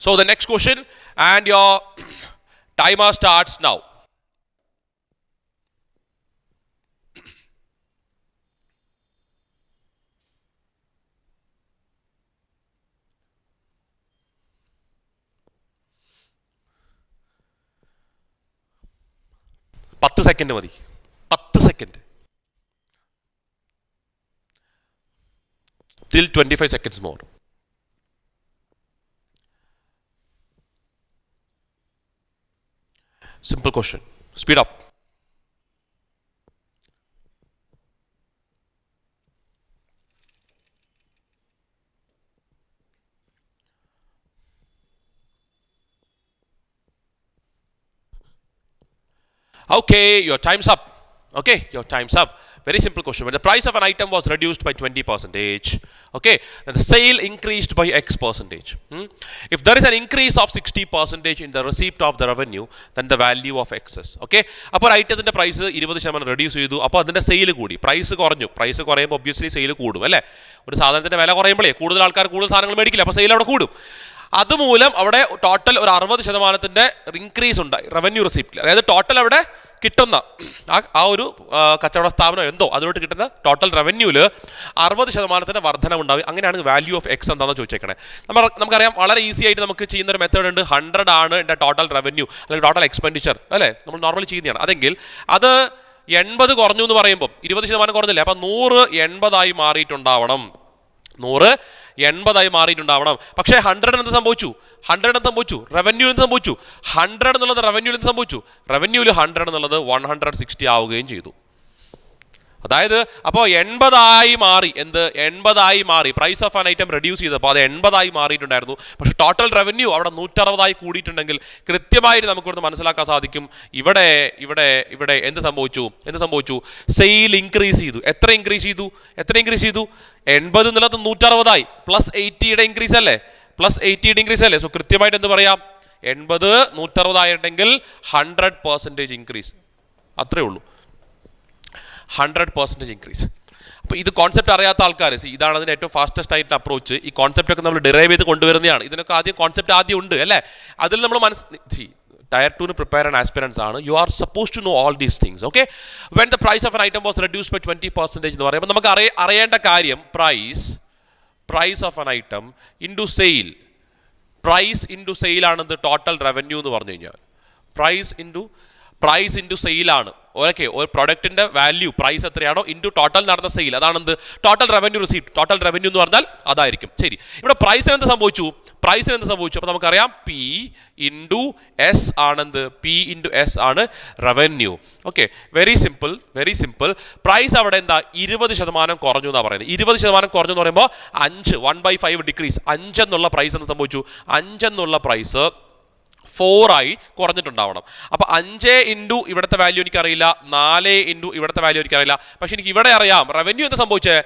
So the next question and your timer starts now. പത്ത് second മതി പത്ത് second till 25 seconds more. Simple question. Speed up. Okay, your time's up. Okay, your time's up. Very simple question. When the price of an item was reduced by 20 percentage, okay, then the sale increased by X percentage. Hmm? If there is an increase of 60 percentage in the receipt of the revenue, then the value of excess. Okay, അപ്പോൾ ഐറ്റത്തിന്റെ price ഇരുപത് ശതമാനം reduce ചെയ്തു അപ്പോൾ അതിന്റെ sale കൂടി price കുറഞ്ഞു price കുറയുമ്പോൾ obviously sale കൂടും അല്ലേ ഒരു സാധനത്തിന്റെ വില കുറയുമ്പോഴേ കൂടുതൽ ആൾക്കാർ കൂടുതൽ സാധനങ്ങൾ മേടിക്കില്ല അപ്പോൾ സെയിൽ അവിടെ കൂടും അതുമൂലം അവിടെ ടോട്ടൽ ഒരു അറുപത് ശതമാനത്തിന്റെ ഇൻക്രീസ് ഉണ്ടായി റവന്യൂ റിസീപ്റ്റിൽ അതായത് ടോട്ടൽ അവിടെ കിട്ടുന്ന ആ ഒരു കച്ചവട സ്ഥാപനം എന്തോ അതിലോട്ട് കിട്ടുന്ന ടോട്ടൽ റവന്യൂവിൽ അറുപത് ശതമാനത്തിന്റെ വർധനവുണ്ടാവും അങ്ങനെയാണ് വാല്യൂ ഓഫ് എക്സ് എന്താണെന്ന് ചോദിച്ചേക്കണേ. നമ്മൾ നമുക്കറിയാം വളരെ ഈസി ആയിട്ട് നമുക്ക് ചെയ്യുന്ന ഒരു മെത്തേഡ് ഉണ്ട്. ഹൺഡ്രഡ് ആണ് എന്റെ ടോട്ടൽ റവന്യൂ അല്ലെങ്കിൽ ടോട്ടൽ എക്സ്പെൻഡിച്ചർ അല്ലേ? നമ്മൾ നോർമലി ചെയ്യുന്നതാണ്. അതെങ്കിൽ അത് എൺപത് കുറഞ്ഞു എന്ന് പറയുമ്പോൾ ഇരുപത് ശതമാനം കുറഞ്ഞില്ലേ? അപ്പം നൂറ് എൺപതായി മാറിയിട്ടുണ്ടാവണം. നൂറ് എൺപതായി മാറിയിട്ടുണ്ടാവണം. പക്ഷേ ഹൺഡ്രഡ് എന്ത് സംഭവിച്ചു? ഹൺഡ്രഡ് എന്ന് സംഭവിച്ചു. റവന്യൂ എന്ന് സംഭവിച്ചു. ഹൺഡ്രഡ് എന്നുള്ളത് റവന്യൂ എന്ന് സംഭവിച്ചു. റവന്യൂവിൽ ഹൺഡ്രഡ് എന്നുള്ളത് വൺ ഹൺഡ്രഡ് സിക്സ്റ്റി ആവുകയും ചെയ്തു. അതായത് അപ്പോൾ എൺപതായി മാറി. എന്ത്? എൺപതായി മാറി. Price of an item reduce ചെയ്തപ്പോൾ അത് എൺപതായി മാറിയിട്ടുണ്ടായിരുന്നു. പക്ഷെ ടോട്ടൽ റവന്യൂ അവിടെ നൂറ്ററുപതായി കൂടിയിട്ടുണ്ടെങ്കിൽ കൃത്യമായിട്ട് നമുക്കിവിടുന്ന് മനസ്സിലാക്കാൻ സാധിക്കും. ഇവിടെ ഇവിടെ ഇവിടെ എന്ത് സംഭവിച്ചു? എന്ത് സംഭവിച്ചു? സെയിൽ ഇൻക്രീസ് ചെയ്തു. എത്ര ഇൻക്രീസ് ചെയ്തു? എത്ര ഇൻക്രീസ് ചെയ്തു? എൺപത് എന്നുള്ളത് നൂറ്ററുപതായി. പ്ലസ് എയ്റ്റിയുടെ ഇൻക്രീസ് അല്ലേ? പ്ലസ് എയ്റ്റി ഇൻക്രീസ് അല്ലേ? സോ കൃത്യമായിട്ട് എന്ത് പറയാം? എൺപത് നൂറ്ററുപതായിട്ടുണ്ടെങ്കിൽ ഹൺഡ്രഡ് പെർസെന്റേജ് ഇൻക്രീസ് അത്രേ ഉള്ളൂ. ഹൺഡ്രഡ് പെർസെന്റേജ് ഇൻക്രീസ് അപ്പോൾ ഇത് കോൺസെപ്റ്റ് അറിയാത്ത ആൾക്കാർ ഇതാണ് അതിന്റെ ഏറ്റവും ഫാസ്റ്റസ്റ്റ് ആയിട്ട് അപ്രോച്ച് ഈ കോൺസെപ്റ്റ് ഒക്കെ നമ്മൾ ഡിറൈവ് ചെയ്ത് കൊണ്ടുവരുന്നതാണ്. ഇതിനൊക്കെ ആദ്യം കോൺസെപ്റ്റ് ആദ്യം ഉണ്ട് അല്ലേ? അതിൽ നമ്മൾ മനസ്സ് ടയർ ടുന് പ്രിപ്പയർ ആൻഡ് ആസ്പിറൻസ് ആണ്. You are suppose to know all these things okay when the price of item was reduce by twenty percentage എന്ന് പറയുമ്പോൾ നമുക്ക് അറിയേണ്ട കാര്യം price price of an item into sale price into ഇത് total revenue എന്ന് പറഞ്ഞു കഴിഞ്ഞാൽ. പ്രൈസ് ഇന്റു പ്രൈസ് ഇന്റു സെയിലാണ് ഓക്കെ ഒരു പ്രൊഡക്റ്റിന്റെ വാല്യൂ പ്രൈസ് എത്രയാണോ ഇന്റു ടോട്ടൽ നടന്ന sale അതാണെന്ത്? Total revenue receipt total revenue എന്ന് പറഞ്ഞാൽ അതായിരിക്കും. ശരി. ഇവിടെ പ്രൈസിന് എന്ത് സംഭവിച്ചു? പ്രൈസിന് എന്ത് സംഭവിച്ചു? അപ്പോൾ നമുക്കറിയാം പി ഇന്റു എസ് ആണെന്ത്? പി ഇന്റു എസ് ആണ് revenue okay very simple very simple price അവിടെ എന്താ? ഇരുപത് ശതമാനം കുറഞ്ഞു എന്നാണ് പറയുന്നത്. ഇരുപത് ശതമാനം കുറഞ്ഞു എന്ന് പറയുമ്പോൾ അഞ്ച് വൺ ബൈ ഫൈവ് ഡിക്രീസ് അഞ്ചെന്നുള്ള പ്രൈസ് എന്ത് സംഭവിച്ചു? അഞ്ചെന്നുള്ള പ്രൈസ് ഫോറായി കുറഞ്ഞിട്ടുണ്ടാവണം. അപ്പോൾ അഞ്ച് ഇന്റു ഇവിടുത്തെ വാല്യൂ എനിക്കറിയില്ല നാല് ഇന്റു ഇവിടുത്തെ വാല്യൂ എനിക്കറിയില്ല. പക്ഷെ എനിക്ക് ഇവിടെ അറിയാം റവന്യൂ എന്താ സംഭവിച്ചേ?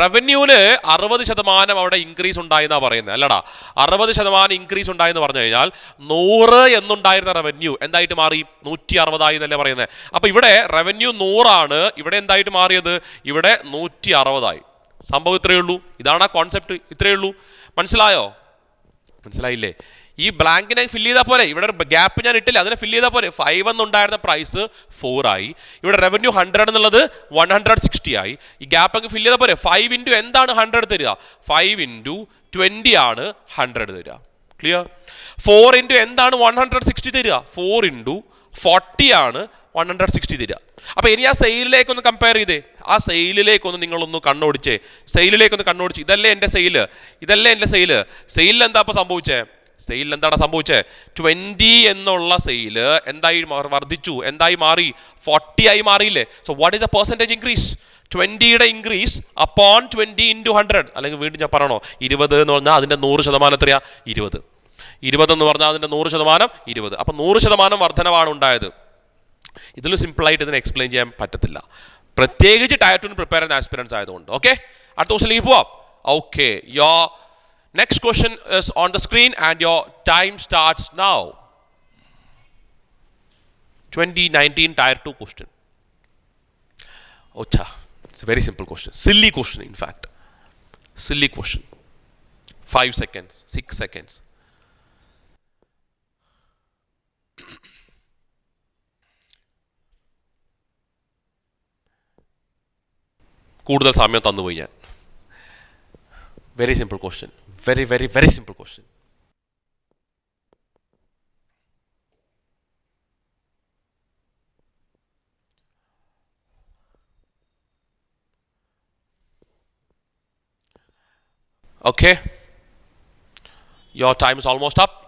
റവന്യൂവിന് അറുപത് ശതമാനം അവിടെ ഇൻക്രീസ് ഉണ്ടായെന്നാണ് പറയുന്നത് അല്ലടാ. അറുപത് ശതമാനം ഇൻക്രീസ് ഉണ്ടായെന്ന് പറഞ്ഞു കഴിഞ്ഞാൽ നൂറ് എന്നുണ്ടായിരുന്ന റവന്യൂ എന്തായിട്ട് മാറി? നൂറ്റി അറുപതായി എന്നല്ലേ പറയുന്നത്. അപ്പോൾ ഇവിടെ റവന്യൂ നൂറാണ് ഇവിടെ എന്തായിട്ട് മാറിയത്? ഇവിടെ നൂറ്റി അറുപതായി സംഭവം ഇത്രയേ ഉള്ളൂ. ഇതാണ് ആ കോൺസെപ്റ്റ് ഇത്രയേ ഉള്ളൂ. മനസ്സിലായോ? മനസ്സിലായില്ലേ? ഈ ബ്ലാങ്കിനെ ഫില്ല് ചെയ്താൽ പോലെ ഇവിടെ ഗ്യാപ്പ് ഞാൻ ഇട്ടില്ല. അതിനെ ഫില്ല് ചെയ്താൽ പോലെ ഫൈവ് എന്നുണ്ടായിരുന്ന പ്രൈസ് ഫോർ ആയി. ഇവിടെ റവന്യൂ ഹൺഡ്രഡ് എന്നുള്ളത് വൺ ഹൺഡ്രഡ് സിക്സ്റ്റി ആയി. ഈ ഗ്യാപ്പ് അങ്ങ് ഫില്ല് ചെയ്താൽ പോലെ ഫൈവ് ഇന്റു എന്താണ് ഹൺഡ്രഡ് തരിക? ഫൈവ് ഇന്റു ട്വന്റി ആണ് ഹൺഡ്രഡ് തരിക. ക്ലിയർ ഫോർ ഇന്റു എന്താണ് വൺ ഹൺഡ്രഡ് സിക്സ്റ്റി തരിക? ഫോർ ഇന്റു ഫോർട്ടി ആണ് വൺ ഹൺഡ്രഡ് സിക്സ്റ്റി തരിക. അപ്പോൾ ഇനി ആ സെയിലിലേക്കൊന്ന് കമ്പയർ ചെയ്തേ. ആ സെയിലിലേക്കൊന്ന് നിങ്ങളൊന്ന് കണ്ണോടിച്ചേ. സെയിലിലേക്കൊന്ന് കണ്ണോടിച്ച്. ഇതല്ലേ എന്റെ സെയിൽ ഇതല്ലേ എന്റെ സെയിൽ സെയിലിൽ എന്താ ഇപ്പോൾ സംഭവിച്ചേ? സെയിലിൽ എന്താണ് സംഭവിച്ചത് ട്വന്റി എന്നുള്ള സെയിൽ എന്തായി വർദ്ധിച്ചു എന്തായി മാറി? ഫോർട്ടി ആയി മാറിയില്ലേ? So what is a percentage increase ട്വന്റിയുടെ increase upon twenty into hundred അല്ലെങ്കിൽ വീണ്ടും ഞാൻ പറയണോ? ഇരുപത് എന്ന് പറഞ്ഞാൽ അതിന്റെ നൂറ് ശതമാനം എത്രയാ? ഇരുപത്. ഇരുപത് എന്ന് പറഞ്ഞാൽ അതിന്റെ നൂറ് ശതമാനം ഇരുപത്. അപ്പം നൂറ് ശതമാനം വർധനവാണ് ഉണ്ടായത്. ഇതിൽ സിമ്പിളായിട്ട് ഇതിനെ എക്സ്പ്ലെയിൻ ചെയ്യാൻ പറ്റത്തില്ല. പ്രത്യേകിച്ച് ടയർ ടു പ്രിപ്പയർ ചെയ്യുന്ന ആസ്പിറൻസ് ആയതുകൊണ്ട്. ഓക്കെ അടുത്ത ക്വസ്റ്റിലേക്ക് പോവാം. ഓക്കെ യോ Next question is on the screen, and your time starts now. 2019 Tier 2 question. Oh, Ocha. It's a very simple question. Silly question, in fact. Silly question. 5 seconds, 6 seconds. കൂടുതൽ സമയം തന്നുപോയി ഞാൻ very simple question very, very, very simple question. Okay, your time is almost up.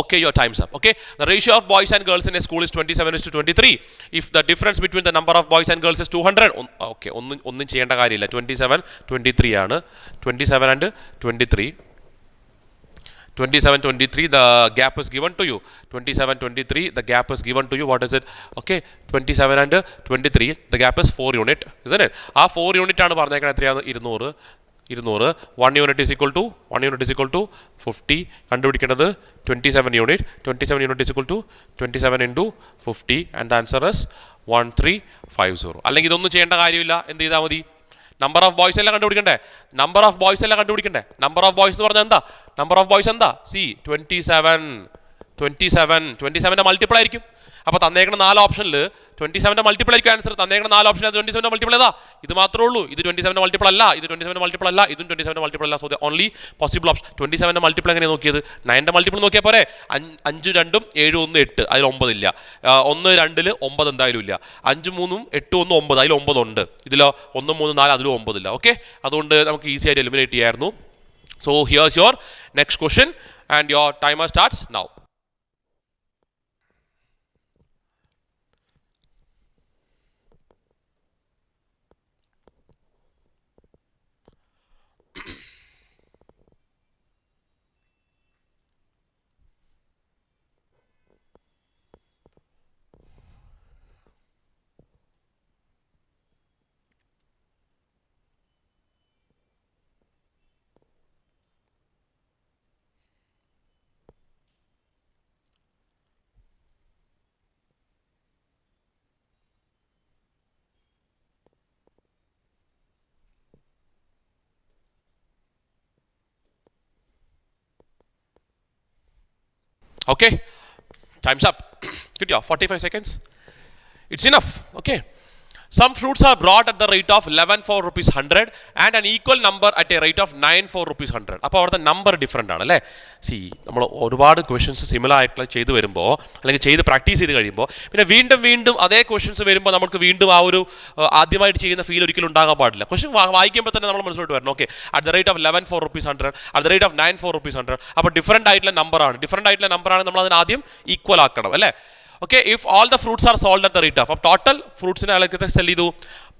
Okay, your time's up. Okay. The ratio of boys and girls in a school is 27 is to 23. If the difference between the number of boys and girls is 200, okay, ഒന്നും ചെയ്യേണ്ട കാര്യമില്ല twenty seven twenty three ആണ് twenty seven and twenty three 27 23 the gap is given to you 27 23 the gap is given to you what is it okay 27 and 23 the gap is 4 unit isn't it ആ 4 unit ആണ് പറഞ്ഞേക്കുന്നത് എത്രയാണ് ഇരുന്നൂറ് ഇരുന്നൂറ്. One unit is equal to one unit is equal to fifty കണ്ടുപിടിക്കേണ്ടത് twenty seven unit twenty seven unit is equal to twenty seven into fifty and the answer is one three five zero അല്ലെങ്കിൽ ഇതൊന്നും ചെയ്യേണ്ട കാര്യമില്ല. എന്ത് ചെയ്താൽ മതി? Number of boys എല്ലാം കണ്ടുപിടിക്കണ്ടേ? Number of boys എല്ലാം കണ്ടുപിടിക്കണ്ടേ? നമ്പർ ഓഫ് ബോയ്സ് എന്ന് പറഞ്ഞാൽ എന്താ? നമ്പർ ഓഫ് ബോയ്സ് എന്താ? C twenty seven twenty seven twenty സെവന്റെ multiple ആയിരിക്കും. അപ്പോൾ തന്നേക്കണ നാല് ഓപ്ഷനിൽ ട്വന്റി സെവന്റെ മൾട്ടിപ്പിൾ ആയിരിക്കും ആൻസർ തന്നേക്കണ നാല് ഓപ്ഷൻ ട്വന്റി സെവന്റെ മൾട്ടിപ്പിൾ ഏതാ? ഇത് മാത്രമേ ഉള്ളൂ. ഇത് ട്വന്റി സെവന്റെ മൾട്ടിപ്പിൾ അല്ല. ഇത് ട്വന്റി സെവന്റെ മൾട്ടിപ്പിൾ അല്ല. ഇതും ട്വന്റി സെവന്റെ മൾട്ടിപ്പിൾ അല്ല. So only possible option twenty സെവന്റെ multiple എങ്ങനെ നോക്കിയത്? നയന്റെ മൾട്ടിപ്പിൾ നോക്കിയാൽ പോരെ? അഞ്ച് രണ്ടും ഏഴ് ഒന്ന് എട്ട്. അതിൽ ഒമ്പതില്ല ഒന്ന് രണ്ടിൽ ഒമ്പത് എന്തായാലും ഇല്ല. അഞ്ച് മൂന്നും എട്ട് ഒന്ന് ഒമ്പത്. അതിൽ ഒമ്പതുണ്ട് ഇതിലോ ഒന്ന് മൂന്ന് നാല് അതിലും ഒമ്പതില്ല ഓക്കെ അതുകൊണ്ട് നമുക്ക് ഈസി ആയിട്ട് എലിമിനേറ്റ് ചെയ്യായിരുന്നു. So here's your next question and your timer starts now Okay, time's up. Good job. 45 seconds. It's enough. Okay. Some fruits are brought at the rate of 11 for rupees 100 and an equal number at a rate of 9 for rupees 100. അപ്പോൾ അവിടുത്തെ number different ആണ് അല്ലേ? C നമ്മൾ ഒരുപാട് questions similar ആയിട്ടുള്ള ചെയ്ത് വരുമ്പോൾ അല്ലെങ്കിൽ ചെയ്ത് പ്രാക്ടീസ് ചെയ്ത് കഴിയുമ്പോൾ പിന്നെ വീണ്ടും വീണ്ടും അതേ ക്വസ്റ്റ്യൻസ് വരുമ്പോൾ നമുക്ക് വീണ്ടും ആ ഒരു ആദ്യമായിട്ട് ചെയ്യുന്ന ഫീൽ ഒരിക്കലും ഉണ്ടാകാൻ പാടില്ല. ക്വസ്റ്റ്യൻ വായിക്കുമ്പോൾ തന്നെ നമ്മൾ മനസ്സിലോട്ട് വരണം. Okay at the rate of eleven four rupees hundred at the rate of nine four rupees hundred അപ്പോൾ ഡിഫറെന്റ് ആയിട്ടുള്ള നമ്പറാണ് ഡിഫറെന്റ് ആയിട്ടുള്ള നമ്പറാണ് നമ്മൾ അതിന് ആദ്യം ഈക്വൽ ആക്കണം അല്ലേ? Okay if all the fruits are sold at the rate of total ഫ്രൂട്ട്സിനെ അയാൾക്ക് സെൽ ചെയ്തു?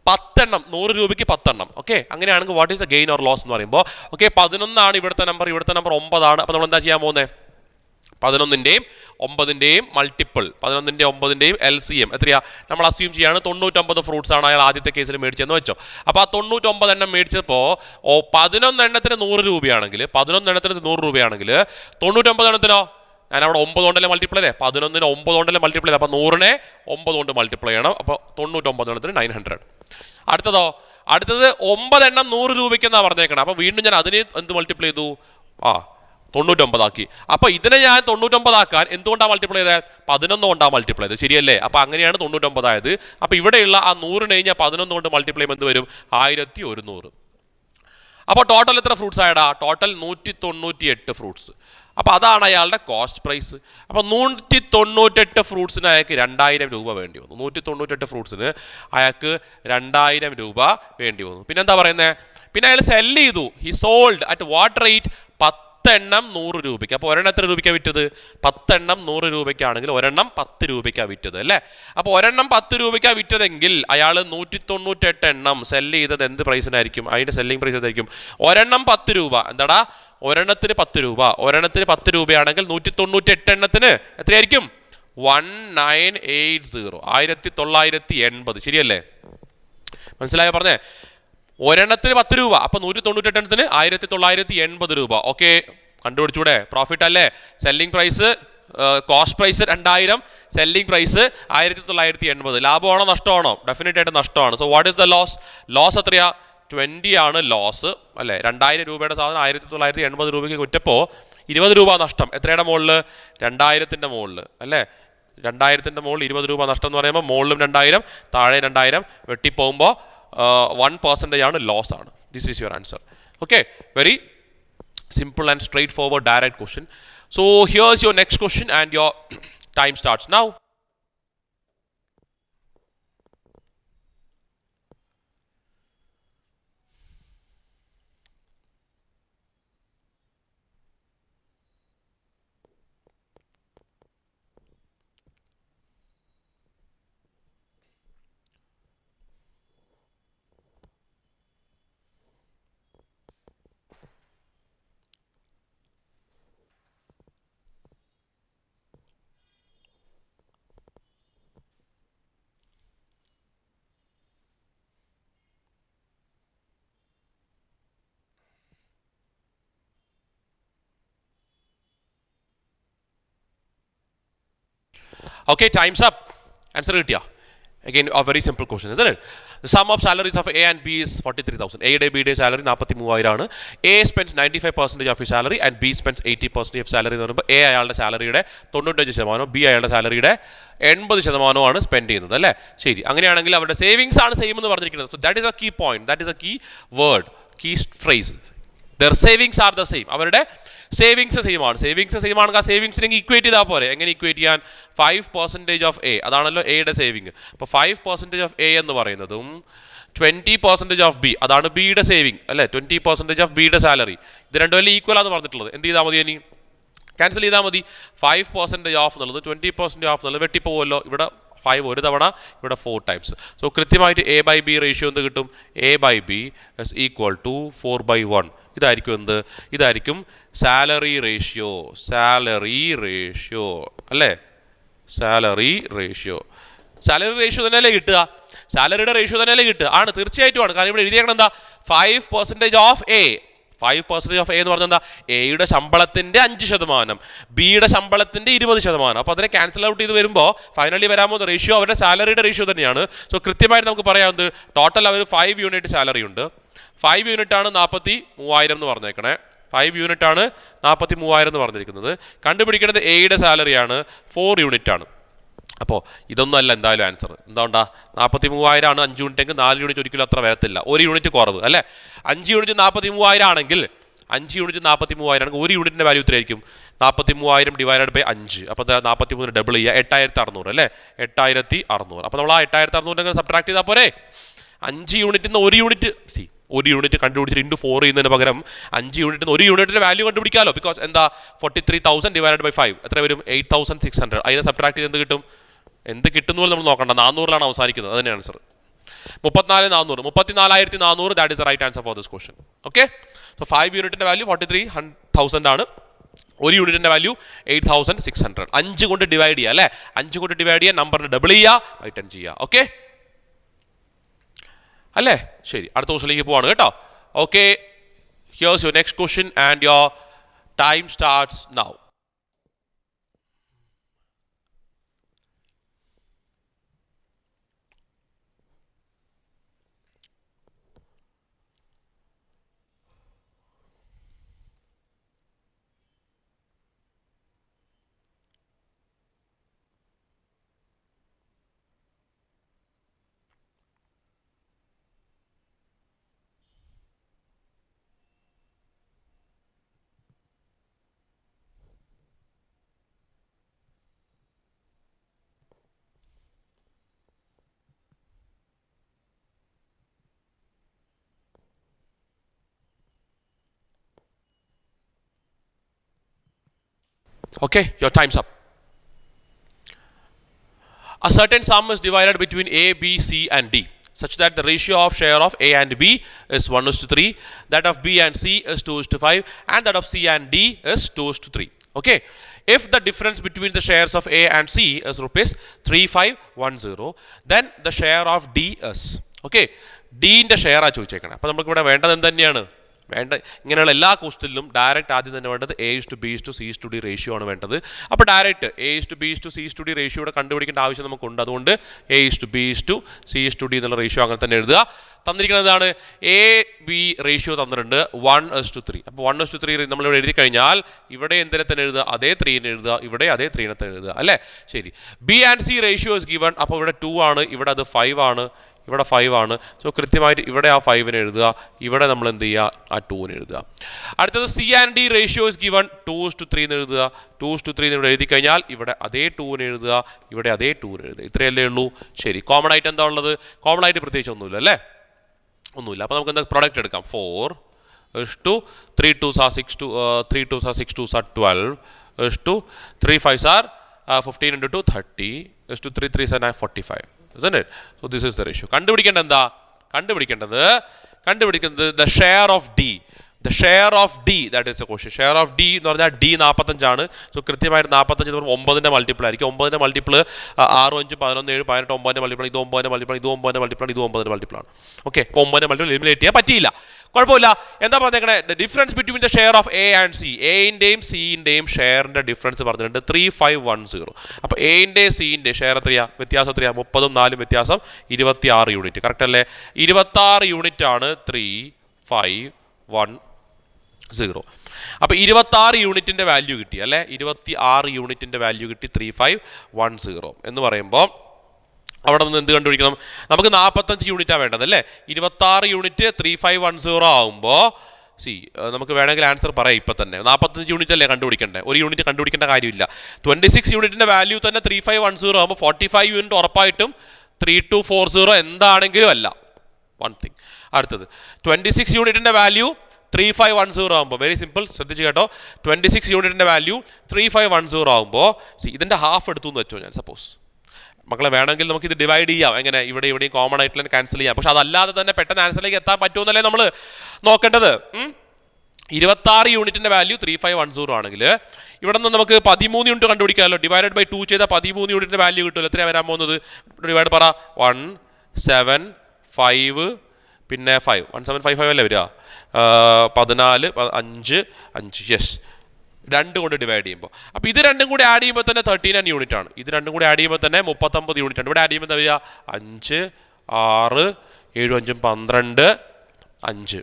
പത്തെണ്ണം നൂറ് രൂപയ്ക്ക് പത്തെണ്ണം. ഓക്കെ അങ്ങനെയാണെങ്കിൽ what is a gain or loss എന്ന് പറയുമ്പോൾ ഓക്കെ പതിനൊന്നാണ് ഇവിടുത്തെ നമ്പർ ഇവിടുത്തെ നമ്പർ ഒമ്പതാണ്. അപ്പോൾ നമ്മൾ എന്താ ചെയ്യാൻ പോകുന്നത് പതിനൊന്നിന്റെയും ഒമ്പതിന്റെയും മൾട്ടിപ്പിൾ പതിനൊന്നിന്റെ ഒമ്പതിന്റെയും എൽ സി എം എത്രയാ? നമ്മൾ അസ്യൂം ചെയ്യാണ് തൊണ്ണൂറ്റൊമ്പത് ഫ്രൂട്ട്സ് ആണ് അയാൾ ആദ്യത്തെ കേസിൽ മേടിച്ചതെന്ന് വെച്ചോ. അപ്പോൾ ആ തൊണ്ണൂറ്റൊമ്പത് എണ്ണം മേടിച്ചപ്പോൾ ഓ പതിനൊന്നെണ്ണത്തിന് നൂറ് രൂപയാണെങ്കിൽ പതിനൊന്നെണ്ണത്തിന് നൂറ് രൂപയാണെങ്കിൽ തൊണ്ണൂറ്റൊമ്പത് എണ്ണത്തിനോ? ഞാൻ അവിടെ ഒമ്പത് കൊണ്ടല്ലേ മൾട്ടിപ്ലൈ ചെയ്തേ? പതിനൊന്നിന് ഒമ്പത് കൊണ്ടല്ലേ മൾട്ടിപ്ലൈ ചെയ്തേ? അപ്പോൾ നൂറിനെ ഒമ്പത് കൊണ്ട് മൾട്ടിപ്ലൈ ചെയ്യണം. അപ്പോൾ തൊണ്ണൂറ്റൊമ്പത് എണ്ണത്തിന് നയൻ ഹൺഡ്രഡ് അടുത്തതോ? അടുത്തത് ഒമ്പത് എണ്ണം നൂറ് രൂപയ്ക്ക് എന്നാണ് പറഞ്ഞേക്കണം. അപ്പോൾ വീണ്ടും ഞാൻ അതിനെ എന്ത് മൾട്ടിപ്ലൈ ചെയ്തു? ആ തൊണ്ണൂറ്റൊമ്പതാക്കി അപ്പോൾ ഇതിനെ ഞാൻ തൊണ്ണൂറ്റൊമ്പതാക്കാൻ എന്തുകൊണ്ടാണ് മൾട്ടിപ്ലൈ ചെയ്തത് പതിനൊന്ന് കൊണ്ടാണ് മൾട്ടിപ്ലൈ ചെയ്തത് ശരിയല്ലേ? അപ്പോൾ അങ്ങനെയാണ് തൊണ്ണൂറ്റൊമ്പതായത് അപ്പോൾ ഇവിടെയുള്ള ആ നൂറിന് ഞാൻ പതിനൊന്ന് കൊണ്ട് മൾട്ടിപ്ലൈ ചെയ്യുമ്പോൾ എന്ത് വരും? ആയിരത്തി ഒരുന്നൂറ്. അപ്പോൾ ടോട്ടൽ എത്ര ഫ്രൂട്ട്സ് ആയടാ? ടോട്ടൽ നൂറ്റി തൊണ്ണൂറ്റി എട്ട് ഫ്രൂട്ട്സ് അപ്പോൾ അതാണ് അയാളുടെ കോസ്റ്റ് പ്രൈസ് അപ്പോൾ നൂറ്റി തൊണ്ണൂറ്റെട്ട് ഫ്രൂട്ട്സിന് അയാൾക്ക് രണ്ടായിരം രൂപ വേണ്ടി വന്നു. നൂറ്റി തൊണ്ണൂറ്റെട്ട് ഫ്രൂട്ട്സിന് അയാൾക്ക് രണ്ടായിരം രൂപ വേണ്ടി വന്നു. പിന്നെ എന്താ പറയുന്നത് പിന്നെ അയാൾ സെൽ ചെയ്തു. He sold at what rate പത്തെണ്ണം നൂറ് രൂപയ്ക്ക്. അപ്പോൾ ഒരെണ്ണം എത്ര രൂപയ്ക്കാണ് വിറ്റത്? പത്തെണ്ണം നൂറ് രൂപയ്ക്കാണെങ്കിൽ ഒരെണ്ണം പത്ത് രൂപയ്ക്കാണ് വിറ്റത് അല്ലേ? അപ്പോൾ ഒരെണ്ണം പത്ത് രൂപയ്ക്കാണ് വിറ്റതെങ്കിൽ അയാൾ നൂറ്റി തൊണ്ണൂറ്റെട്ട് എണ്ണം സെല്ല് ചെയ്തത് എന്ത് പ്രൈസിനായിരിക്കും അതിന്റെ സെല്ലിംഗ് പ്രൈസ് എന്തായിരിക്കും? ഒരെണ്ണം പത്ത് രൂപ. എന്താടാ? ഒരെണ്ണത്തിന് പത്ത് രൂപ. ഒരെണ്ണത്തിന് പത്ത് രൂപയാണെങ്കിൽ നൂറ്റി തൊണ്ണൂറ്റി എട്ട് എണ്ണത്തിന് എത്രയായിരിക്കും? One nine eight zero. ആയിരത്തി തൊള്ളായിരത്തി എൺപത് ശരിയല്ലേ? മനസ്സിലായോ പറഞ്ഞേ? ഒരെണ്ണത്തിന് പത്ത് രൂപ. അപ്പൊ നൂറ്റി തൊണ്ണൂറ്റെട്ട് എണ്ണത്തിന് ആയിരത്തി തൊള്ളായിരത്തി എൺപത് രൂപ. ഓക്കെ? കണ്ടുപിടിച്ചൂടെ? പ്രോഫിറ്റ് അല്ലേ? സെല്ലിംഗ് പ്രൈസ് കോസ്റ്റ് പ്രൈസ് രണ്ടായിരം. സെല്ലിംഗ് പ്രൈസ് ആയിരത്തി തൊള്ളായിരത്തി എൺപത് ലാഭമാണോ നഷ്ടമാണോ? ഡെഫിനറ്റ് ആയിട്ട് നഷ്ടമാണ്. So what is the loss loss എത്രയാ? ട്വന്റി ആണ് ലോസ് അല്ലേ? രണ്ടായിരം രൂപയുടെ സാധനം ആയിരത്തി തൊള്ളായിരത്തി എൺപത് രൂപയ്ക്ക് വിറ്റപ്പോൾ ഇരുപത് രൂപ നഷ്ടം. എത്രയുടെ മുകളിൽ രണ്ടായിരത്തിന്റെ മുകളിൽ അല്ലേ? രണ്ടായിരത്തിന്റെ മുകളിൽ ഇരുപത് രൂപ നഷ്ടം എന്ന് പറയുമ്പോൾ മുകളിലും രണ്ടായിരം താഴെ രണ്ടായിരം വെട്ടിപ്പോകുമ്പോൾ വൺ പെർസെന്റേജ് ആണ് ലോസ് ആണ്. This is your answer okay very simple and straightforward direct question so here's your next question and your time starts Okay, time's time's up answer കിട്ടിയോ again very simple question isn't sum of sum of A and B is forty three 43,000. എയുടെ ബിയുടെ salary നാൽപ്പത്തി മൂവായിരമാണ് 43,000 ആണ് A spends 95 percentage of his salary and B spends 80 percentage of salary എന്ന് പറയുമ്പോൾ A അയാളുടെ സാലറിയുടെ തൊണ്ണൂറ്റഞ്ച് ശതമാനവും ബി അയാളുടെ സാലറിയുടെ എൺപത് ശതമാനമാണ് സ്പെൻഡ് ചെയ്യുന്നത് അല്ലേ? ശരി. അങ്ങനെയാണെങ്കിൽ അവരുടെ സേവിങ്സ് ആണ് സെയിം എന്ന് പറഞ്ഞിരിക്കുന്നത്. So that is a key point that is a key word key phrase their savings are the same അവരുടെ സേവിങ്സ് സെയിം ആണ് സേവിങ്സ് സെയിം ആണ് ആ സേവിങ്സിനെ ഇക്വേറ്റ് ചെയ്താൽ പോരെ. എങ്ങനെ ഇക്വേറ്റ് ചെയ്യാൻ? ഫൈവ് പെർസെന്റേജ് ഓഫ് എ അതാണല്ലോ എയുടെ സേവിങ് അപ്പോൾ ഫൈവ് പെർസെന്റേജ് ഓഫ് എ എന്ന് പറയുന്നതും ട്വന്റി പെർസെന്റേജ് ഓഫ് ബി അതാണ് ബിയുടെ സേവിങ് അല്ലേ? ട്വന്റി പെർസെന്റേജ് ഓഫ് ബിയുടെ സാലറി ഇത് രണ്ടും വലിയ ഈക്വൽ ആണെന്ന് പറഞ്ഞിട്ടുള്ളത്. എന്ത് ചെയ്താൽ മതി ഇനി? ക്യാൻസൽ ചെയ്താൽ മതി. ഫൈവ് പെർസെന്റേജ് ഓഫ് എന്നുള്ളത് ട്വന്റി പെർസെന്റേജ് ഓഫ് എന്നുള്ളത് വെട്ടിപ്പോവുമല്ലോ ഇവിടെ ഫൈവ് ഒരു തവണ ഇവിടെ ഫോർ ടൈംസ് സോ കൃത്യമായിട്ട് എ ബൈ ബി റേഷ്യോ എന്ത് കിട്ടും? A by B is equal to four by one ഇതായിരിക്കും എന്ത്? ഇതായിരിക്കും സാലറി റേഷ്യോ സാലറി റേഷ്യോ അല്ലേ? സാലറി റേഷ്യോ സാലറി റേഷ്യോ തന്നെയല്ലേ കിട്ടുക? സാലറിയുടെ റേഷ്യോ തന്നെയല്ലേ കിട്ടുക? ആണ് തീർച്ചയായിട്ടും ആണ്. കാരണം ഇവിടെ എഴുതിയേക്കണം എന്താ? Five percentage of A five percentage of A എന്ന് പറഞ്ഞാൽ എന്താ? എയുടെ ശമ്പളത്തിന്റെ അഞ്ച് ശതമാനം ബിയുടെ ശമ്പളത്തിന്റെ ഇരുപത് ശതമാനം. അപ്പോൾ അതിനെ ക്യാൻസൽ ഔട്ട് ചെയ്ത് വരുമ്പോൾ ഫൈനലി പോകുന്ന റേഷ്യോ അവരുടെ സാലറിയുടെ റേഷ്യോ തന്നെയാണ്. സോ കൃത്യമായിട്ട് നമുക്ക് പറയാവുന്നത് ടോട്ടൽ അവർ ഫൈവ് യൂണിറ്റ് സാലറി ഉണ്ട്. ഫൈവ് യൂണിറ്റ് ആണ് നാൽപ്പത്തി മൂവായിരം എന്ന് പറഞ്ഞേക്കണേ. ഫൈവ് യൂണിറ്റ് ആണ് നാൽപ്പത്തി മൂവായിരം എന്ന് പറഞ്ഞിരിക്കുന്നത്. കണ്ടുപിടിക്കേണ്ടത് എയുടെ സാലറിയാണ് ഫോർ യൂണിറ്റ് ആണ്. അപ്പോൾ ഇതൊന്നും അല്ല എന്തായാലും ആൻസർ എന്താണ്ടാ നാൽപ്പത്തി മൂവായിരം ആണ് അഞ്ച് യൂണിറ്റ് എങ്കിൽ നാല് യൂണിറ്റ് ഒരിക്കലും അത്ര വരത്തില്ല. ഒരു യൂണിറ്റ് കുറവ് അല്ലേ? അഞ്ച് യൂണിറ്റ് നാൽപ്പത്തി മൂവായിരം ആണെങ്കിൽ അഞ്ച് യൂണിറ്റ് നാൽപ്പത്തി മൂവായിരം ആണെങ്കിൽ ഒരു യൂണിറ്റിന്റെ വാല്യൂ ഇത്രയായിരിക്കും. നാൽപ്പത്തി മൂവായിരം ഡിവൈഡഡ് ബൈ അഞ്ച്. അപ്പോൾ നാൽപ്പത്തി മൂന്ന് ഡബിൾ ചെയ്യുക. എട്ടായിരത്തി അറുന്നൂറ് അല്ലേ? എട്ടായിരത്തി അറുന്നൂറ് അപ്പോൾ നമ്മൾ ആ എട്ടായിരത്തി അറുന്നൂറ് സബ്ട്രാക്ട് ചെയ്താൽ പോരെ? അഞ്ച് യൂണിറ്റിൽ നിന്ന് ഒരു യൂണിറ്റ് സി ഒരു യൂണിറ്റ് കണ്ടുപിടിച്ചിട്ട് ഇന്റു ഫോർ ചെയ്യുന്നതിന് പകരം അഞ്ച് യൂണിറ്റിൽ നിന്ന് ഒരു യൂണിറ്റിന്റെ വാല്യൂ കണ്ടുപിടിക്കാമല്ലോ ബിക്കോസ് എന്താ? Forty three thousand divided by five എത്ര വരും? എയ്റ്റ് തൗസൻഡ് സിക്സ് ഹൺഡ്രഡ് അതിനെ സബ്ട്രാക്ട് ചെയ്ത് എന്ത് കിട്ടും? എന്ത് കിട്ടുന്നു നമ്മൾ നോക്കണ്ട. നാനൂറിലാണ് അവസാനിക്കുന്നത്. അതിന്റെ ആൻസർ മുപ്പത്തിനാല് നാനൂറ് മുപ്പത്തിനാലായിരത്തി നാനൂറ് that is right answer for this question okay so five യൂണിറ്റിന്റെ വാല്യൂ ഫോർട്ടി ത്രീ തൗസൻഡ് ആണ്. ഒരു യൂണിറ്റിന്റെ value eight thousand six hundred അഞ്ച് കൊണ്ട് ഡിവൈഡ് ചെയ്യുക അല്ലേ? അഞ്ച് കൊണ്ട് ഡിവൈഡ് ചെയ്യുക നമ്പറിന് ഡബിൾ ചെയ്യുക ബൈ ടെൻ ചെയ്യുക. ഓക്കെ അല്ലേ? ശരി. അടുത്ത ക്വസ്റ്റിലേക്ക് പോവാണ് കേട്ടോ. Okay here's your next question and your time starts now Okay, your time's up. A certain sum is divided between A, B, C, and D, such that the ratio of share of A and B is 1 is to 3, that of B and C is 2 is to 5, and that of C and D is 2 is to 3. Okay. If the difference between the shares of A and C is rupees 3510, then the share of D is. Okay. ഡീന്റെ share ആ ചോദിച്ചേക്കണം അപ്പോൾ നമുക്ക് ഇവിടെ വേണ്ടത് എന്ത് തന്നെയാണ് വേണ്ട ഇങ്ങനെയുള്ള എല്ലാ കോസ്റ്റിലും ഡയറക്റ്റ് ആദ്യം തന്നെ വേണ്ടത് A is to B is to C is to D ratio ആണ് വേണ്ടത് അപ്പോൾ direct A is to B is to C is to കണ്ടുപിടിക്കേണ്ട ആവശ്യം നമുക്കുണ്ട് അതുകൊണ്ട് A is to B is to C is to D എന്നുള്ള ratio അങ്ങനെ തന്നെ എഴുതുക തന്നിരിക്കുന്നതാണ് എ ബി റേഷ്യോ തന്നിട്ടുണ്ട് വൺ എസ് ടു ത്രീ അപ്പോൾ വൺ എസ് ടു ത്രീ നമ്മളിവിടെ എഴുതി കഴിഞ്ഞാൽ ഇവിടെ എന്തിനെ തന്നെ എഴുതുക അതേ ത്രീനെ എഴുതുക ഇവിടെ അതേ ത്രീനെ തന്നെ എഴുതുക അല്ലേ ശരി B and C ratio is given അപ്പോൾ ഇവിടെ ടു ആണ് ഇവിടെ അത് ഫൈവ് ആണ് ഇവിടെ ഫൈവ് ആണ്. സോ കൃത്യമായിട്ട് ഇവിടെ ആ ഫൈവിന് എഴുതുക. ഇവിടെ നമ്മൾ എന്ത് ചെയ്യുക? ആ ടൂവിന് എഴുതുക. അടുത്തത് C and D ratios given two's two three എന്ന് എഴുതുക. ടൂസ് ടു ത്രീ എന്ന് ഇവിടെ എഴുതി കഴിഞ്ഞാൽ ഇവിടെ അതേ ടൂവിന് എഴുതുക. ഇവിടെ അതേ ടൂവിന് എഴുതുക. ഇത്രയല്ലേ ഉള്ളൂ? ശരി. കോമൺ ആയിട്ട് എന്താ ഉള്ളത്? കോമൺ ആയിട്ട് പ്രത്യേകിച്ച് ഒന്നുമില്ല അല്ലേ? ഒന്നുമില്ല. അപ്പോൾ നമുക്ക് എന്താ പ്രൊഡക്റ്റ് എടുക്കാം. Four is to three twos are six two three twos are six twos are twelve is to three fives are fifteen into two thirty is to three three seven forty five so this is the ratio കണ്ടുപിടിക്കേണ്ടത് എന്താ? കണ്ടുപിടിക്കേണ്ടത് കണ്ടുപിടിക്കുന്നത് the share of D the share of D that is a question share of D എന്ന് പറഞ്ഞാൽ D നാൽപ്പത്തഞ്ചാണ് so കൃത്യമായിട്ട് നാൽപ്പത്തഞ്ച് എന്ന് പറഞ്ഞാൽ ഒമ്പതിന്റെ മൾട്ടിപ്പിൾ ആയിരിക്കും. ഒമ്പതിന്റെ മൾട്ടിപ്പിൾ ആറും അഞ്ചും പതിനൊന്ന് ഏഴ് പതിനെട്ട് ഒമ്പതിന്റെ മൾട്ടിപ്പിൾ ഇത് ഒമ്പതിന്റെ മൾട്ടിപ്പിൾ ഇത് ഒമ്പതിന്റെ മൾട്ടിപ്പിൾ ഇത് ഒമ്പതിന്റെ മൾട്ടിപ്പിൾ ആണ്. ഓക്കെ അപ്പോൾ ഒമ്പതിന്റെ മൾട്ടിപ്പിൾ എലിമിനേറ്റ് ചെയ്യാൻ പറ്റിയില്ല. കുഴപ്പമില്ല. എന്താ പറഞ്ഞേക്കണേ? The difference between the share of A and C എന്റെയും സിന്റെയും ഷെയറിന്റെ ഡിഫറൻസ് പറഞ്ഞിട്ടുണ്ട്. ത്രീ ഫൈവ് വൺ സീറോ അപ്പോൾ എന്റെ സിന്റെ ഷെയർ എത്രയാ? വ്യത്യാസം എത്രയാ? മുപ്പതും നാലും വ്യത്യാസം ഇരുപത്തി ആറ് യൂണിറ്റ് കറക്റ്റ് അല്ലേ? ഇരുപത്താറ് യൂണിറ്റ് ആണ് ത്രീ ഫൈവ് വൺ സീറോ അപ്പോൾ ഇരുപത്താറ് യൂണിറ്റിന്റെ വാല്യൂ കിട്ടി അല്ലേ? ഇരുപത്തി ആറ് യൂണിറ്റിന്റെ വാല്യൂ കിട്ടി ത്രീ ഫൈവ് വൺ സീറോ എന്ന് പറയുമ്പോൾ അവിടെ നിന്ന് എന്ത് കണ്ടുപിടിക്കണം? നമുക്ക് നാൽപ്പത്തഞ്ച് യൂണിറ്റാണ് വേണ്ടത് അല്ലേ? ഇരുപത്താറ് unit three five one zero ആകുമ്പോൾ സി നമുക്ക് വേണമെങ്കിൽ ആൻസർ പറയാം ഇപ്പം തന്നെ. നാൽപ്പത്തഞ്ച് യൂണിറ്റ് അല്ലേ കണ്ടുപിടിക്കേണ്ടത് ഒരു യൂണിറ്റ് കണ്ടുപിടിക്കേണ്ട കാര്യമില്ല. ട്വന്റി സിക്സ് യൂണിറ്റിന്റെ വാല്യൂ തന്നെ ത്രീ ഫൈവ് വൺ സീറോ ആകുമ്പോൾ ഫോർട്ടി ഫൈവ് യൂണിറ്റ് ഉറപ്പായിട്ടും ത്രീ ടു ഫോർ സീറോ എന്താണെങ്കിലും അല്ല. വൺ തിങ് അടുത്തത്. ട്വന്റി സിക്സ് യൂണിറ്റിന്റെ value three five one zero ആകുമ്പോൾ വെരി സിമ്പിൾ ശ്രദ്ധിച്ച് കേട്ടോ. ട്വന്റി സിക്സ് യൂണിറ്റിന്റെ value three five one zero ആകുമ്പോൾ സി ഇതിന്റെ ഹാഫ് എടുത്തു എന്ന് വെച്ചോ ഞാൻ സപ്പോസ് മക്കളെ വേണമെങ്കിൽ നമുക്ക് ഇത് ഡിവൈഡ് ചെയ്യാം. എങ്ങനെ? ഇവിടെ ഇവിടെയും കോമൺ ആയിട്ടുള്ള ക്യാൻസൽ ചെയ്യാം. പക്ഷെ അതല്ലാതെ തന്നെ പെട്ടെന്ന് ആൻസറിലേക്ക് എത്താൻ പറ്റുമെന്നല്ലേ നമ്മൾ നോക്കേണ്ടത്? ഇരുപത്താറ് യൂണിറ്റിന്റെ value three five one zero ആണെങ്കിൽ ഇവിടെ നിന്ന് നമുക്ക് പതിമൂന്ന് യൂണിറ്റ് കണ്ടുപിടിക്കാമല്ലോ. ഡിവൈഡഡ് ബൈ ടു ചെയ്താൽ പതിമൂന്ന് യൂണിറ്റിന്റെ വാല്യൂ കിട്ടുമല്ലോ. എത്രയാണ് വരാൻ പോകുന്നത്? ഡിവൈഡ് പറ. വൺ സെവൻ ഫൈവ് പിന്നെ five one seven five five അല്ലേ വരിക? പതിനാല് അഞ്ച് അഞ്ച്. യെസ് രണ്ട് കൊണ്ട് ഡിവൈഡ് ചെയ്യുമ്പോൾ അപ്പോൾ ഇത് രണ്ടും കൂടി ആഡ് ചെയ്യുമ്പോൾ തന്നെ തേർട്ടീൻ ആൻഡ് യൂണിറ്റ് ആണ്. ഇത് രണ്ടും കൂടി ആഡ് ചെയ്യുമ്പോൾ തന്നെ മുപ്പത്തൊമ്പത് യൂണിറ്റ് ആണ്. ഇവിടെ ആഡ് ചെയ്യുമ്പോൾ എന്താ പറയുക അഞ്ച് ആറ് ഏഴും അഞ്ചും പന്ത്രണ്ട് അഞ്ച്.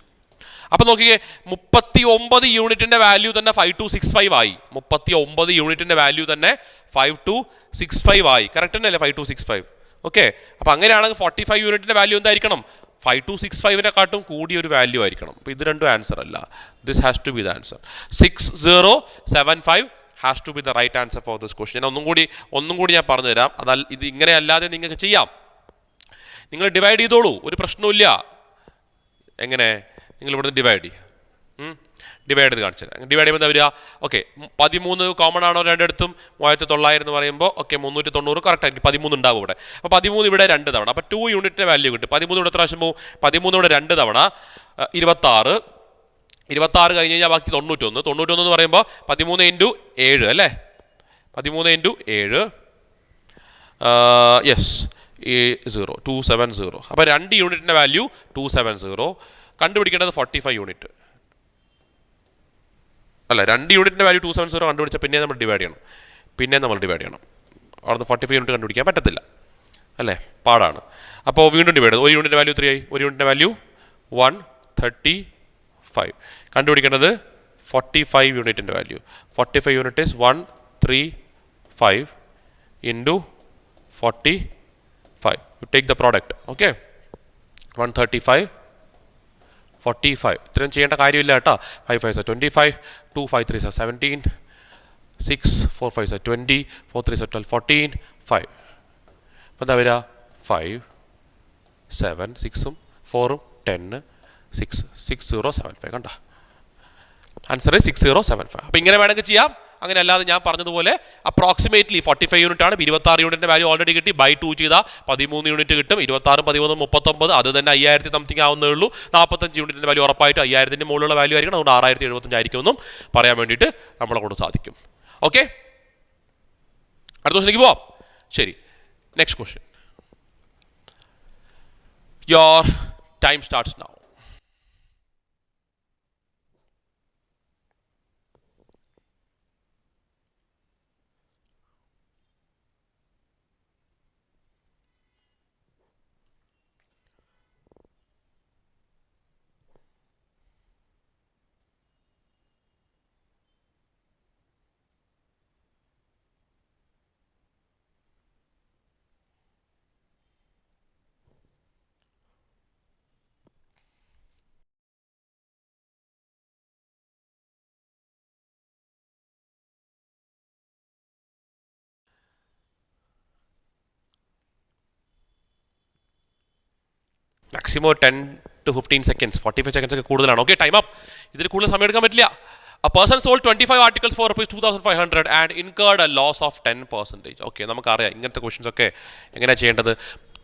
അപ്പോൾ നോക്കിക്കേ മുപ്പത്തി ഒമ്പത് യൂണിറ്റിന്റെ വാല്യൂ തന്നെ ഫൈവ് ടു സിക്സ് ഫൈവ് ആയി. മുപ്പത്തി ഒമ്പത് യൂണിറ്റിന്റെ വാല്യൂ തന്നെ ഫൈവ് ടു സിക്സ് ഫൈവ് ആയി. കറക്റ്റ് തന്നെയല്ലേ five two six five okay അപ്പോൾ അങ്ങനെയാണെങ്കിൽ ഫോർട്ടി ഫൈവ് യൂണിറ്റിന്റെ വാല്യൂ എന്തായിരിക്കണം? ഫൈവ് ടു സിക്സ് ഫൈവിനെക്കാട്ടും കൂടിയ ഒരു വാല്യൂ ആയിരിക്കണം. അപ്പോൾ ഇത് രണ്ടും ആൻസർ അല്ല. This has to be the answer six zero seven five has to be the right answer for this question ഞാൻ ഒന്നും കൂടി ഒന്നും കൂടി ഞാൻ പറഞ്ഞു തരാം അതല്ല ഇത് ഇങ്ങനെ അല്ലാതെ നിങ്ങൾക്ക് ചെയ്യാം. നിങ്ങൾ ഡിവൈഡ് ചെയ്തോളൂ. ഒരു പ്രശ്നവുമില്ല. എങ്ങനെ? നിങ്ങൾ ഇവിടുന്ന് ഡിവൈഡ് ചെയ്യും. ഡിവൈഡ് ചെയ്ത് കാണിച്ചത് ഡിവൈഡ് ചെയ്യുമ്പോൾ എന്താ വരിക? ഓക്കെ പതിമൂന്ന് കോമൺ ആണോ രണ്ടിടത്തും? മൂവായിരത്തി തൊള്ളായിരം എന്ന് പറയുമ്പോൾ ഓക്കെ മുന്നൂറ്റി തൊണ്ണൂറ് കറക്റ്റ് ആയിരിക്കും. പതിമൂന്ന് ഉണ്ടാവും ഇവിടെ. അപ്പോൾ പതിമൂന്ന് ഇവിടെ രണ്ട് തവണ. അപ്പോൾ ടു യൂണിറ്റിന്റെ വാല്യൂ കിട്ടും. പതിമൂന്ന് ഇവിടെ പ്രാവശ്യം പോവും പതിമൂന്ന് ഇവിടെ രണ്ട് തവണ. ഇരുപത്താറ്. ഇരുപത്താറ് കഴിഞ്ഞ് കഴിഞ്ഞാൽ ബാക്കി തൊണ്ണൂറ്റൊന്ന്. തൊണ്ണൂറ്റൊന്ന് എന്ന് പറയുമ്പോൾ പതിമൂന്ന് ഇന്റു ഏഴ് അല്ലേ? പതിമൂന്ന് ഇന്റു ഏഴ്. യെസ് ഈ സീറോ ടു സെവൻ സീറോ അപ്പോൾ രണ്ട് യൂണിറ്റിന്റെ വാല്യൂ ടു സെവൻ സീറോ കണ്ടുപിടിക്കേണ്ടത് ഫോർട്ടി ഫൈവ് യൂണിറ്റ് അല്ല രണ്ട് യൂണിറ്റിന്റെ വാല്യൂ ടു സെവൻ സീറോ കണ്ടുപിടിച്ചാൽ പിന്നെ നമ്മൾ ഡിവൈഡ് ചെയ്യണം. പിന്നെ നമ്മൾ ഡിവൈഡ് ചെയ്യണം. അവിടുന്ന് ഫോർട്ടി ഫൈവ് യൂണിറ്റ് കണ്ടുപിടിക്കാൻ പറ്റത്തില്ല. അല്ലേ? പാടാണ്. അപ്പോൾ വീണ്ടും ഡിവൈഡ് ഒരു യൂണിറ്റിന്റെ വാല്യൂ ത്രീ ആയി ഒരു യൂണിറ്റിന്റെ വാല്യൂ വൺ തേർട്ടി ഫൈവ് കണ്ടുപിടിക്കേണ്ടത് ഫോർട്ടി ഫൈവ് യൂണിറ്റിന്റെ value forty five unit is one three five into forty five you take the product okay one thirty five forty five ഇത്രയും ചെയ്യേണ്ട കാര്യമില്ല കേട്ടോ. Five fives are twenty five two five threes are seventeen six four fives are twenty four threes are twelve fourteen five അപ്പോൾ എന്താ വരിക? Five seven സിക്സും ഫോറും ten six six zero seven five കണ്ട? Answer six zero seven five അപ്പോൾ ഇങ്ങനെ വേണമെങ്കിൽ ചെയ്യാം. അങ്ങനെ അല്ലാതെ ഞാൻ പറഞ്ഞതുപോലെ അപ്രോക്സിമേറ്റ്ലി ഫോർട്ടി ഫൈവ് യൂണിറ്റ് ആണ്. ഇരുപത്താറ് യൂണിറ്റിന്റെ വാല്യൂ ഓൾറെഡി കിട്ടി. ബൈ ടു ചെയ്താൽ പതിമൂന്ന് യൂണിറ്റ് കിട്ടും. ഇരുപത്താറും പതിമൂന്നും മുപ്പത്തൊമ്പത് അത് തന്നെ അയ്യായിരത്തി സംതിങ് ആവുന്നേ ഉള്ളൂ നാൽപ്പത്തഞ്ച് യൂണിറ്റിന്റെ വാല്യൂ ഉറപ്പായിട്ട് അയ്യായിരത്തിന്റെ മുകളിലുള്ള വാല്യൂ ആയിരിക്കണം. അതുകൊണ്ട് ആറായിരത്തി എഴുപത്തഞ്ച് ആയിരിക്കുമെന്നും പറയാൻ വേണ്ടിയിട്ട് നമ്മളെ കൊണ്ട് സാധിക്കും. ഓക്കെ അടുത്ത ക്വസ്റ്റിലേക്ക് പോവാം. ശരി. Next question your time starts now maximum ten to fifteen seconds forty five seconds ഒക്കെ കൂടുതലാണ്. ഓക്കെ ടൈം അപ്പ് ഇതിൽ കൂടുതൽ സമയം എടുക്കാൻ പറ്റില്ല. A person sold 25 articles for rupees 2500 and incurred a loss of 10 percentage. Okay നമുക്കറിയാം ഇങ്ങനത്തെ ക്വസ്റ്റ്യൻസ് ഒക്കെ എങ്ങനെയാണ് ചെയ്യേണ്ടത്.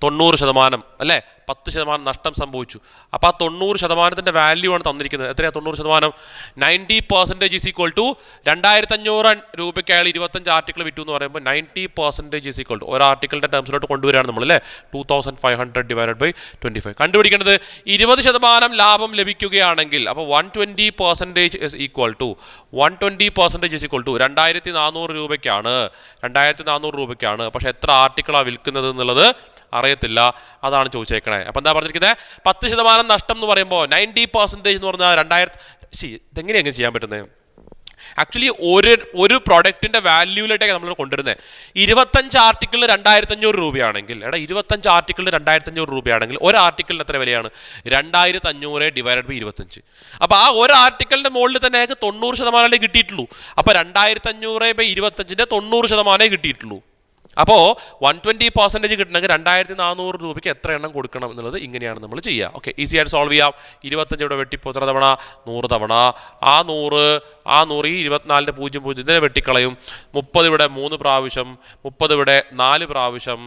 തൊണ്ണൂറ് ശതമാനം അല്ലേ? പത്ത് ശതമാനം നഷ്ടം സംഭവിച്ചു. അപ്പോൾ ആ തൊണ്ണൂറ് ശതമാനത്തിന്റെ വാല്യൂ ആണ് തന്നിരിക്കുന്നത്. എത്രയാണ് തൊണ്ണൂറ് ശതമാനം. Ninety percentage is equal to രണ്ടായിരത്തഞ്ഞൂറ് രൂപയ്ക്ക് അയാൾ ഇരുപത്തഞ്ച് ആർട്ടിക്കിൾ വിറ്റു എന്ന് പറയുമ്പോൾ ninety percentage is equal to ഒരു ആർട്ടിക്കിളിന്റെ ടേംസിലോട്ട് കൊണ്ടുവരികയാണ് നമ്മൾ അല്ലേ? Two thousand five hundred divide by twenty five കണ്ടുപിടിക്കേണ്ടത് ഇരുപത് ശതമാനം ലാഭം ലഭിക്കുകയാണെങ്കിൽ അപ്പോൾ one twenty percentage is equal to one twenty percentage is equal to രണ്ടായിരത്തി നാനൂറ് രൂപയ്ക്കാണ്. രണ്ടായിരത്തി നാനൂറ് രൂപയ്ക്കാണ്. പക്ഷേ എത്ര ആർട്ടിക്കിളാണ് വിൽക്കുന്നത് എന്നുള്ളത് അറിയത്തില്ല. അതാണ് ചോദിച്ചേക്കണേ. അപ്പം എന്താ പറഞ്ഞിരിക്കുന്നത് പത്ത് ശതമാനം നഷ്ടം എന്ന് പറയുമ്പോൾ നയന്റി പെർസെന്റേജ് എന്ന് പറഞ്ഞാൽ രണ്ടായിരത്തി ശരി ഇതെങ്ങനെ എങ്ങനെ ചെയ്യാൻ പറ്റുന്നത് ആക്ച്വലി ഒരു ഒരു പ്രൊഡക്റ്റിന്റെ വാല്യൂയിലോട്ടേക്ക് നമ്മൾ കൊണ്ടുവരുന്നത് ഇരുപത്തഞ്ച് ആർട്ടിക്കിൾ രണ്ടായിരത്തഞ്ഞൂറ് രൂപയാണെങ്കിൽ എടാ ഇരുപത്തഞ്ച് ആർട്ടിക്കിൾ രണ്ടായിരത്തഞ്ഞൂറ് രൂപയാണെങ്കിൽ ഒരു ആർട്ടിക്കിളിന് എത്ര വിലയാണ്? രണ്ടായിരത്തി അഞ്ഞൂറ് ഡിവൈഡ് ബൈ ഇരുപത്തഞ്ച്. അപ്പോൾ ആ ഒരു ആർട്ടിക്കിളിന്റെ മുകളിൽ തന്നെ ഞങ്ങൾക്ക് തൊണ്ണൂറ് ശതമാനമേ കിട്ടിയിട്ടുള്ളൂ. അപ്പോൾ രണ്ടായിരത്തി അഞ്ഞൂറ് ബൈ ഇരുപത്തഞ്ചിന്റെ തൊണ്ണൂറ് ശതമാനമേ കിട്ടിയിട്ടുള്ളൂ. അപ്പോൾ വൺ ട്വന്റി പെർസെന്റേജ് കിട്ടണമെങ്കിൽ രണ്ടായിരത്തി നാനൂറ് രൂപയ്ക്ക് എത്ര എണ്ണം കൊടുക്കണം എന്നുള്ളത് ഇങ്ങനെയാണ് നമ്മൾ ചെയ്യുക. ഓക്കെ ഈസി ആയിട്ട് സോൾവ് ചെയ്യാം. ഇരുപത്തഞ്ച് ഇവിടെ വെട്ടിപ്പോൾ എത്ര തവണ? നൂറ് തവണ. ആ നൂറ് ആ നൂറ് ഈ ഇരുപത്തിനാലിന്റെ പൂജ്യം പൂജ്യം ഇതിനെ വെട്ടിക്കളയും. മുപ്പത് ഇവിടെ മൂന്ന് പ്രാവശ്യം മുപ്പത് ഇവിടെ നാല് പ്രാവശ്യം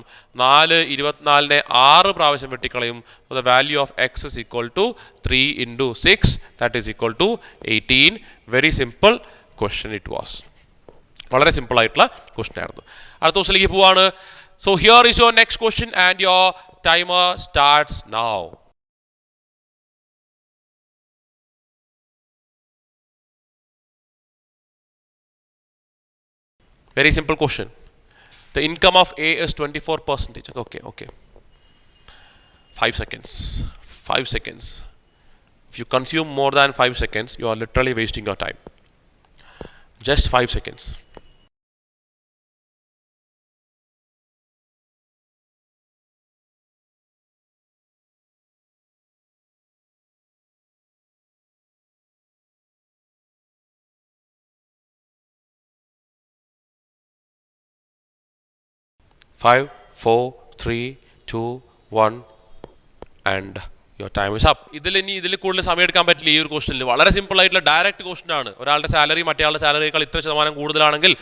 നാല് ഇരുപത്തിനാലിനെ ആറ് പ്രാവശ്യം വെട്ടിക്കളയും. The value of X is equal to three into six that is equal to eighteen very simple question it was വളരെ സിമ്പിളായിട്ടുള്ള ക്വസ്റ്റൻ ആയിരുന്നു. അടുത്ത ദിവസത്തിലേക്ക് പോവാണ് so here is your next question and your timer starts now very simple question the income of A is twenty four percentage okay okay five seconds five seconds if you consume more than five seconds you are literally wasting your time just five seconds 5 4 3 2 1 and your time is up ഇതിൽ ഇനി ഇതിൽ കൂടുതൽ സമയം എടുക്കാൻ പറ്റില്ല ഈ ഒരു ക്വസ്റ്റിനിൽ വളരെ സിമ്പിൾ ആയിട്ടുള്ള ഡയറക്റ്റ് ക്വസ്റ്റൻ ആണ്. ഒരാളുടെ സാലറി മറ്റേയാളുടെ സാലറിയേക്കാൾ ഇത്ര ശതമാനം കൂടുതലാണെങ്കിൽ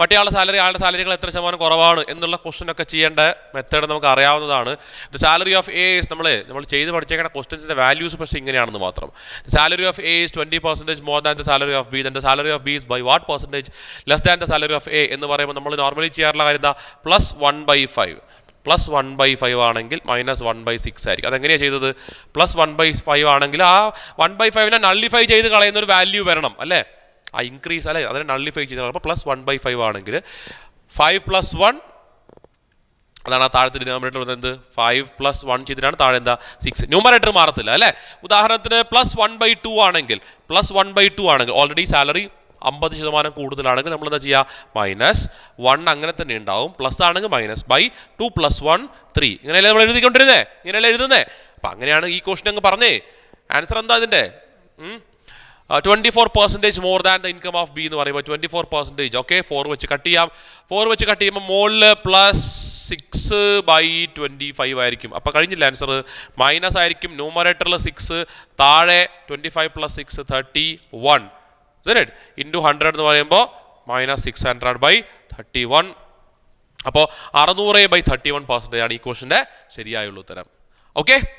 മറ്റേയാളുടെ സാലറി ആളുടെ സാലറിയേക്കാൾ എത്ര ശതമാനം കുറവാണ് എന്നുള്ള ക്വസ്റ്റൻ ഒക്കെ ചെയ്യേണ്ട മെത്തേഡ് നമുക്ക് അറിയാവുന്നതാണ്. The salary of A is നമ്മൾ നമ്മൾ ചെയ്ത് പഠിച്ചേക്കുന്ന ക്വസ്റ്റൻസിന്റെ വാല്യൂസ് പക്ഷേ ഇങ്ങനെയാണെന്ന് മാത്രം. The salary of A is twenty percentage more than the salary of B then the salary of B is by what percentage less than the salary of A എന്ന് പറയുമ്പോൾ നമ്മൾ നോർമലി ചെയ്യാറുള്ള കാര്യം plus one by five plus one by five ആണെങ്കിൽ minus one by six ആയിരിക്കും. അതെങ്ങനെയാണ് ചെയ്തത്? Plus one by five ആണെങ്കിൽ ആ വൺ ബൈ ഫൈവിനെ നള്ളിഫൈ ചെയ്ത് കളയുന്ന ഒരു വാല്യൂ വരണം അല്ലേ? ആ ഇൻക്രീസ് അല്ലേ? അതിനെ നള്ളിഫൈ ചെയ്ത് കളയുമ്പോൾ പ്ലസ് വൺ ബൈ ഫൈവ് ആണെങ്കിൽ ഫൈവ് പ്ലസ് വൺ അതാണ് ആ താഴത്തെ ഡിനോമിനേറ്റർ വരുന്നത് ഫൈവ് പ്ലസ് വൺ ചെയ്തിട്ടാണ് താഴെ എന്താ? സിക്സ് ന്യൂമറേറ്റർ മാറത്തില്ല അല്ലേ? ഉദാഹരണത്തിന് പ്ലസ് വൺ ബൈ ടു ആണെങ്കിൽ പ്ലസ് വൺ ബൈ ടു ആണെങ്കിൽ ഓൾറെഡി സാലറി അമ്പത് ശതമാനം കൂടുതലാണെങ്കിൽ നമ്മൾ എന്താ ചെയ്യുക മൈനസ് വൺ അങ്ങനെ തന്നെ ഉണ്ടാവും. പ്ലസ് ആണെങ്കിൽ minus by two plus one three ഇങ്ങനെയല്ലേ നമ്മൾ എഴുതിക്കൊണ്ടിരുന്നേ? ഇങ്ങനെയല്ലേ എഴുതുന്നേ? അപ്പം അങ്ങനെയാണ് ഈ ക്വസ്റ്റൻ അങ്ങ് പറഞ്ഞേ. ആൻസർ എന്താ ഇതിന്റെ twenty four percentage more than the income of B എന്ന് പറയുമ്പോൾ twenty four percentage okay four വെച്ച് കട്ട് ചെയ്യാം. ഫോർ വെച്ച് കട്ട് ചെയ്യുമ്പോൾ മോളിൽ plus six by twenty five ആയിരിക്കും. അപ്പോൾ കഴിഞ്ഞില്ല ആൻസർ മൈനസ് ആയിരിക്കും. ന്യൂമറേറ്ററിൽ സിക്സ് താഴെ twenty five plus six thirty one it into hundred എന്ന് പറയുമ്പോൾ minus six hundred by thirty one അപ്പോൾ അറുന്നൂറ് ബൈ തേർട്ടി വൺ പെർസെന്റേജ് ആണ് ഈ ക്വസ്റ്റിന്റെ ശരിയായുള്ള ഉത്തരം. ഓക്കെ